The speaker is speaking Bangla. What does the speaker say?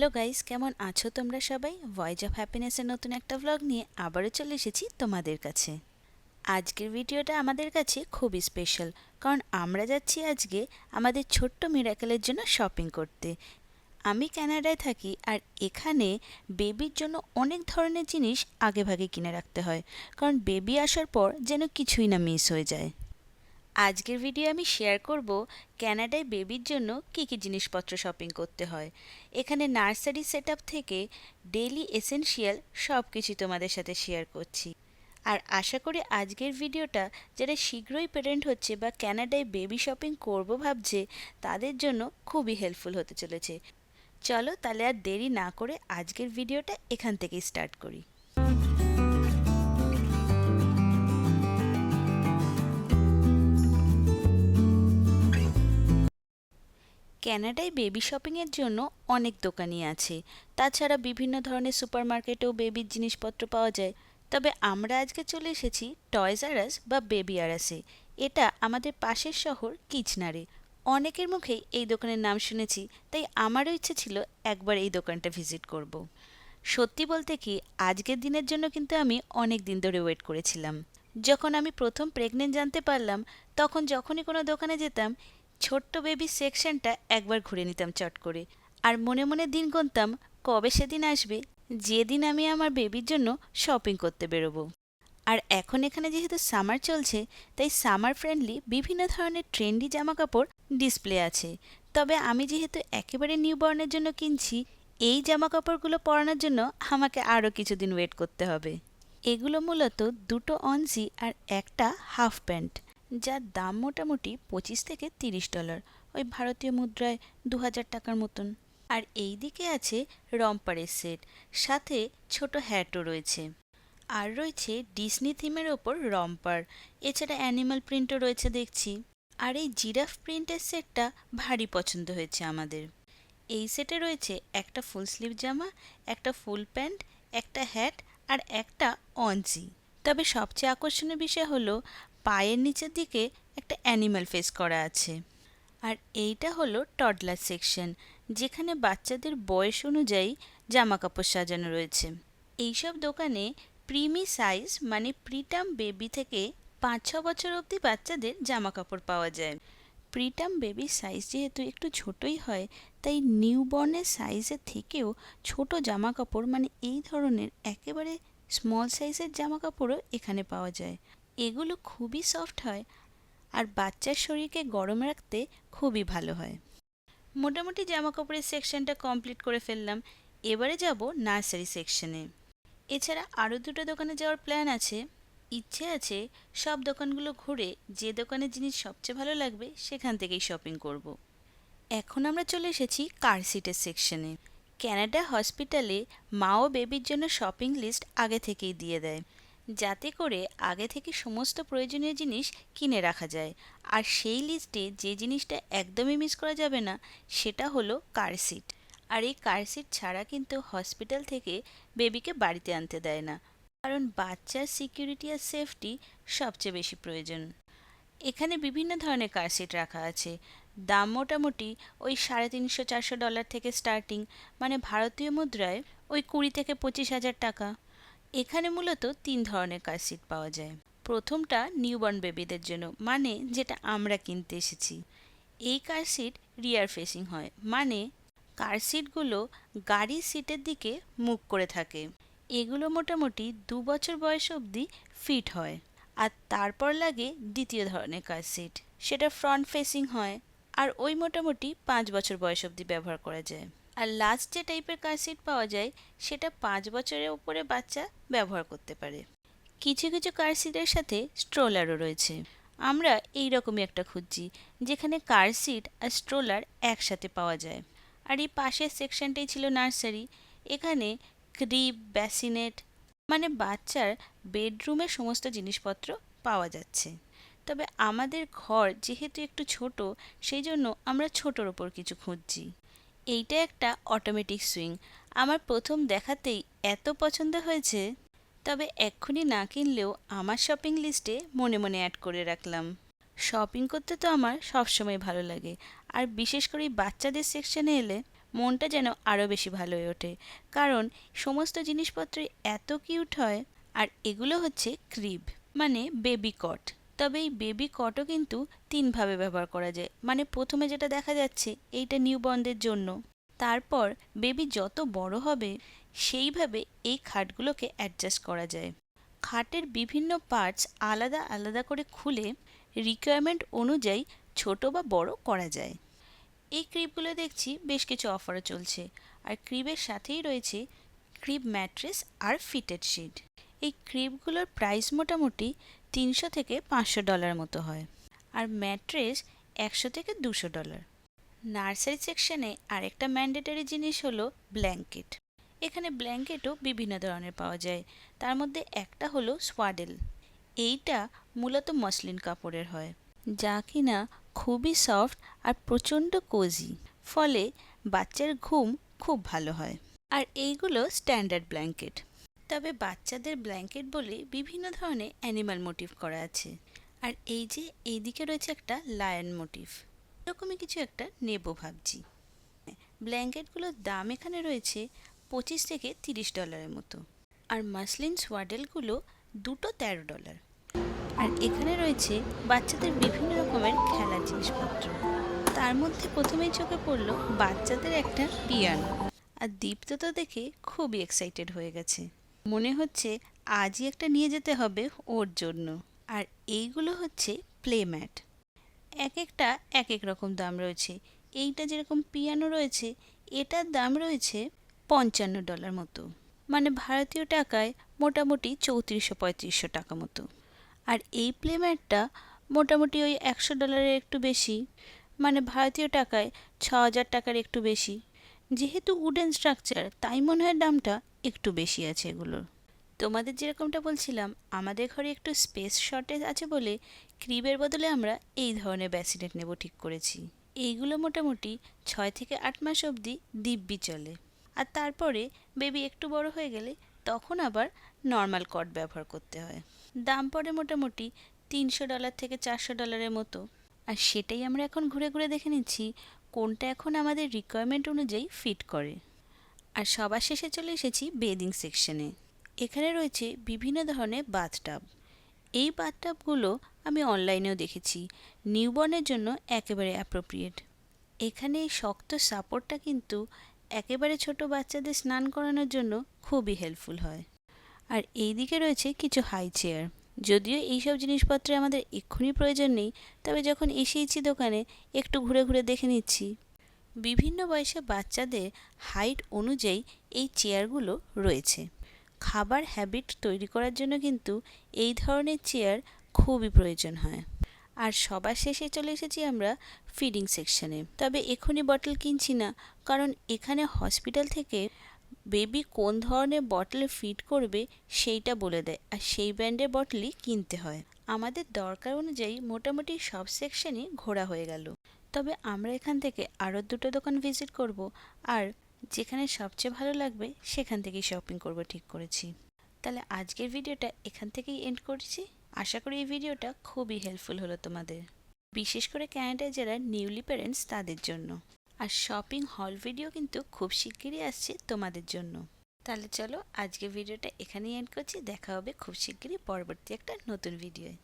হ্যালো গাইস, কেমন আছো তোমরা সবাই? ভয়েস অফ হ্যাপিনেসের নতুন একটা ভ্লগ নিয়ে আবারও চলে এসেছি তোমাদের কাছে। আজকের ভিডিওটা আমাদের কাছে খুবই স্পেশাল কারণ আমরা যাচ্ছি আজকে আমাদের ছোট্ট মিরাকেলের জন্য শপিং করতে। আমি ক্যানাডায় থাকি আর এখানে বেবির জন্য অনেক ধরনের জিনিস আগেভাগে কিনে রাখতে হয়, কারণ বেবি আসার পর যেন কিছুই না মিস হয়ে যায়। আজকের ভিডিও আমি শেয়ার করব ক্যানাডায় বেবির জন্য কী কী জিনিসপত্র শপিং করতে হয়। এখানে নার্সারি সেট থেকে ডেলি এসেনশিয়াল সব কিছু তোমাদের সাথে শেয়ার করছি। আর আশা করি আজকের ভিডিওটা যারা শীঘ্রই প্যারেন্ট হচ্ছে বা ক্যানাডায় বেবি শপিং করব ভাবছে, তাদের জন্য খুবই হেল্পফুল হতে চলেছে। চলো তাহলে আর দেরি না করে আজকের ভিডিওটা এখান থেকেই স্টার্ট করি। ক্যানাডায় বেবি শপিংয়ের জন্য অনেক দোকানই আছে। তাছাড়া বিভিন্ন ধরনের সুপার মার্কেটেও বেবির জিনিসপত্র পাওয়া যায়। তবে আমরা আজকে চলে এসেছি টয়জ আরাস বা বেবি আরাসে এটা আমাদের পাশের শহর কিচনারে। অনেকের মুখেই এই দোকানের নাম শুনেছি, তাই আমারও ইচ্ছে ছিল একবার এই দোকানটা ভিজিট করব। সত্যি বলতে কি, আজকের দিনের জন্য কিন্তু আমি অনেক দিন ধরে ওয়েট করেছিলাম। যখন আমি প্রথম প্রেগনেন্ট জানতে পারলাম, তখন যখনই কোনো দোকানে যেতাম ছোট্ট বেবি সেকশনটা একবার ঘুরে নিতাম চট করে। আর মনে মনে দিন গুনতাম, কবে সেদিন আসবে? যেদিন আমি আমার বেবির জন্য শপিং করতে বেরোবো। আর এখন এখানে যেহেতু সামার চলছে, তাই সামার ফ্রেন্ডলি বিভিন্ন ধরনের ট্রেন্ডি জামা কাপড় ডিসপ্লে আছে। তবে আমি যেহেতু একেবারে নিউবর্নের জন্য কিনছি, এই জামা কাপড়গুলো পরানোর জন্য আমাকে আরও কিছুদিন ওয়েট করতে হবে। এগুলো মূলত দুটো অনজি আর একটা হাফ প্যান্ট যার দাম মোটামুটি পঁচিশ থেকে তিরিশ ডলার, ওই ভারতীয় মুদ্রায় দু হাজার টাকার মতন। আর এই দিকে আছে রম্পারের সেট, সাথে ছোট হ্যাটও রয়েছে। আর রয়েছে ডিসনি থিমের ওপর রম্পার, এছাড়া অ্যানিমাল প্রিন্টও রয়েছে দেখছি। আর এই জিরাফ প্রিন্টের সেটটা ভারী পছন্দ হয়েছে আমাদের। এই সেটে রয়েছে একটা ফুল স্লিভ জামা, একটা ফুল প্যান্ট একটা হ্যাট আর একটা অঞ্জি তবে সবচেয়ে আকর্ষণীয় বিষয় হলো পায়ের নিচের দিকে একটা অ্যানিমাল ফেস করা আছে। আর এইটা হলো টডলার সেকশন যেখানে বাচ্চাদের বয়স অনুযায়ী জামা কাপড় সাজানো রয়েছে। এইসব দোকানে প্রিমি সাইজ মানে প্রিটাম বেবি থেকে পাঁচ, ছ বছর অবধি বাচ্চাদের জামা কাপড় পাওয়া যায়। প্রিটাম বেবির সাইজ যেহেতু একটু ছোটই হয়, তাই নিউবর্নের সাইজের থেকেও ছোট জামা কাপড় মানে এই ধরনের একেবারে স্মল সাইজের জামা কাপড়ও এখানে পাওয়া যায়। এগুলো খুবই সফট হয় আর বাচ্চার শরীরকে গরম রাখতে খুবই ভালো হয়। মোটামুটি জামা কাপড়ের সেকশনটা কমপ্লিট করে ফেললাম। এবারে যাব নার্সারি সেকশনে এছাড়া আরও দুটো দোকানে যাওয়ার প্ল্যান আছে। ইচ্ছে আছে সব দোকানগুলো ঘুরে যে দোকানের জিনিস সবচেয়ে ভালো লাগবে সেখান থেকেই শপিং করব। এখন আমরা চলে এসেছি কার সিটের সেকশনে ক্যানাডা হসপিটালে মা ও বেবির জন্য শপিং লিস্ট আগে থেকেই দিয়ে দেয়। যাতে করে আগে থেকে সমস্ত প্রয়োজনীয় জিনিস কিনে রাখা যায়। আর সেই লিস্টে যে জিনিসটা একদমই মিস করা যাবে না, সেটা হলো কার সিট আর এই কার সিট ছাড়া কিন্তু হসপিটাল থেকে বেবিকে বাড়িতে আনতে দেয় না। কারণ বাচ্চার সিকিউরিটি আর সেফটি সবচেয়ে বেশি প্রয়োজন। এখানে বিভিন্ন ধরনের কার সিট রাখা আছে। দাম মোটামুটি ওই সাড়ে তিনশো, চারশো ডলার থেকে স্টার্টিং মানে ভারতীয় মুদ্রায় ওই কুড়ি থেকে পঁচিশ হাজার টাকা। এখানে মূলত তিন ধরনের কার সিট পাওয়া যায়। প্রথমটা নিউবর্ন বেবিদের জন্য মানে যেটা আমরা কিনতে এসেছি। এই কার সিট রিয়ার ফেসিং হয় মানে কার সিটগুলো গাড়ির সিটের দিকে মুখ করে থাকে। এগুলো মোটামুটি দু বছর বয়স অবধি ফিট হয়। আর তারপর লাগে দ্বিতীয় ধরনের কার সিট, সেটা ফ্রন্ট ফেসিং হয়, আর ওই মোটামুটি পাঁচ বছর বয়স অবধি ব্যবহার করা যায়। আর লাস্ট যে টাইপের কার সিট পাওয়া যায়, সেটা পাঁচ বছরের উপরে বাচ্চা ব্যবহার করতে পারে। কিছু কিছু কার সিটের সাথে স্ট্রোলারও রয়েছে। আমরা এই রকমই একটা খুঁজছি, যেখানে কার সিট আর স্ট্রোলার একসাথে পাওয়া যায়। আর এই পাশের সেকশনটাই ছিল নার্সারি এখানে ক্রিপ ব্যাসিনেট মানে বাচ্চার বেডরুমের সমস্ত জিনিসপত্র পাওয়া যাচ্ছে। তবে আমাদের ঘর যেহেতু একটু ছোট, সেই জন্য আমরা ছোটোর ওপর কিছু খুঁজছি। এইটা একটা অটোমেটিক সুইং আমার প্রথম দেখাতেই এত পছন্দ হয়েছে, তবে এক্ষুনি না কিনলেও আমার শপিং লিস্টে মনে মনে অ্যাড করে রাখলাম। শপিং করতে তো আমার সবসময় ভালো লাগে, আর বিশেষ করে বাচ্চাদের সেকশনে এলে মনটা যেন আরও বেশি ভালো হয়ে ওঠে। কারণ সমস্ত জিনিসপত্রই এত কিউট হয়, আর এগুলো হচ্ছে ক্রিব মানে বেবি কট তবে এই বেবি কটও কিন্তু তিনভাবে ব্যবহার করা যায়। মানে প্রথমে যেটা দেখা যাচ্ছে, এইটা নিউবর্নদের জন্য। তারপর বেবি যত বড় হবে, সেইভাবে এই খাটগুলোকে অ্যাডজাস্ট করা যায়। খাটের বিভিন্ন পার্টস আলাদা আলাদা করে খুলে রিকোয়ারমেন্ট অনুযায়ী ছোট বা বড় করা যায়। এই ক্রিপগুলো দেখছি বেশ কিছু অফারও চলছে। আর ক্রিবের সাথেই রয়েছে ক্রিব ম্যাট্রেস আর ফিটেড শিট এই ক্রিপগুলোর প্রাইস মোটামুটি তিনশো থেকে পাঁচশো ডলার মতো হয়। আর ম্যাট্রেস একশো থেকে দুশো ডলার। নার্সারি সেকশনে আরেকটা ম্যান্ডেটারি জিনিস হলো ব্ল্যাঙ্কেট। এখানে ব্ল্যাঙ্কেটও বিভিন্ন ধরনের পাওয়া যায়। তার মধ্যে একটা হলো সোয়াডেল। এইটা মূলত মসলিন কাপড়ের হয়, যা কিনা খুবই সফট আর প্রচণ্ড কোজি ফলে বাচ্চার ঘুম খুব ভালো হয়। আর এইগুলো স্ট্যান্ডার্ড ব্ল্যাঙ্কেট তবে বাচ্চাদের ব্ল্যাঙ্কেট বলে বিভিন্ন ধরনের অ্যানিমাল মোটিভ করা আছে। আর এই যে এইদিকে রয়েছে একটা লায়ন মোটিভ। এরকমই কিছু একটা নেব ভাবছি। ব্ল্যাঙ্কেটগুলোর দাম এখানে রয়েছে পঁচিশ থেকে তিরিশ ডলারের মতো। আর মাসলিন সোয়াডেলগুলো দুটো তেরো ডলার। আর এখানে রয়েছে বাচ্চাদের বিভিন্ন রকমের খেলার জিনিসপত্র। তার মধ্যে প্রথমেই চোখে পড়ল বাচ্চাদের একটা পিয়ানো। আর দীপ্ত তো দেখে খুবই এক্সাইটেড হয়ে গেছে। মনে হচ্ছে আজই একটা নিয়ে যেতে হবে ওর জন্য। আর এইগুলো হচ্ছে প্লে ম্যাট এক একটা, এক এক রকম দাম রয়েছে। এইটা যেরকম পিয়ানো রয়েছে, এটার দাম রয়েছে পঞ্চান্ন ডলার মতো। মানে ভারতীয় টাকায় মোটামুটি চৌত্রিশশো পঁয়ত্রিশশো টাকা মতো। আর এই প্লে ম্যাটটা মোটামুটি ওই একশো ডলারের একটু বেশি। মানে ভারতীয় টাকায় ছ হাজার টাকার একটু বেশি। যেহেতু উডেন স্ট্রাকচার, তাই মনে হয় দামটা একটু বেশি আছে এগুলোর। তোমাদের যেরকমটা বলছিলাম, আমাদের ঘরে একটু স্পেস শর্টেজ আছে বলে ক্রিবের বদলে আমরা এই ধরনের ব্যাসিনেট নেব ঠিক করেছি। এইগুলো মোটামুটি ছয় থেকে আট মাস অবধি দিব্যি চলে। আর তারপরে বেবি একটু বড় হয়ে গেলে তখন আবার নর্মাল কট ব্যবহার করতে হয়। দাম পড়ে মোটামুটি তিনশো ডলার থেকে চারশো ডলারের মতো। আর সেটাই আমরা এখন ঘুরে ঘুরে দেখে নিচ্ছি কোনটা এখন আমাদের রিকোয়ারমেন্ট অনুযায়ী ফিট করে। আর সবার শেষে চলে এসেছি বেদিং সেকশনে এখানে রয়েছে বিভিন্ন ধরনের বাথটাব এই বাথটাবগুলো আমি অনলাইনেও দেখেছি। নিউবর্নের জন্য একেবারে অ্যাপ্রোপ্রিয়েট এখানে শক্ত সাপোর্টটা কিন্তু একেবারে ছোট বাচ্চাদের স্নান করানোর জন্য খুবই হেল্পফুল হয়। আর এই দিকে রয়েছে কিছু হাই চেয়ার যদিও এইসব জিনিসপত্রে আমাদের এক্ষুনি প্রয়োজন নেই, তবে যখন এসেইছি দোকানে, একটু ঘুরে ঘুরে দেখে নিচ্ছি। বিভিন্ন বয়সে বাচ্চাদের হাইট অনুযায়ী এই চেয়ারগুলো রয়েছে। খাবার হ্যাবিট তৈরি করার জন্য কিন্তু এই ধরনের চেয়ার খুবই প্রয়োজন হয়। আর সবার শেষে চলে এসেছি আমরা ফিডিং সেকশনে তবে এখনই বটল কিনছি না, কারণ এখানে হসপিটাল থেকে বেবি কোন ধরনের বটলে ফিট করবে সেইটা বলে দেয়, আর সেই ব্র্যান্ডের বটলই কিনতে হয়। আমাদের দরকার অনুযায়ী মোটামুটি সব সেকশনই ঘোরা হয়ে গেল। তবে আমরা এখান থেকে আরও দুটো দোকান ভিজিট করব আর যেখানে সবচেয়ে ভালো লাগবে সেখান থেকেই শপিং করব, ঠিক করেছি। তাহলে আজকের ভিডিওটা এখান থেকেই এন্ড করছি। আশা করি এই ভিডিওটা খুবই হেল্পফুল হলো তোমাদের। বিশেষ করে ক্যানাডায় যারা নিউলি প্যারেন্টস তাদের জন্য। আর শপিং হল ভিডিও কিন্তু খুব শিগগিরই আসছে তোমাদের জন্য। তাহলে চলো আজকে ভিডিওটা এখানেই এন্ড করছি। দেখা হবে খুব শিগগিরই পরবর্তী একটা নতুন ভিডিওয়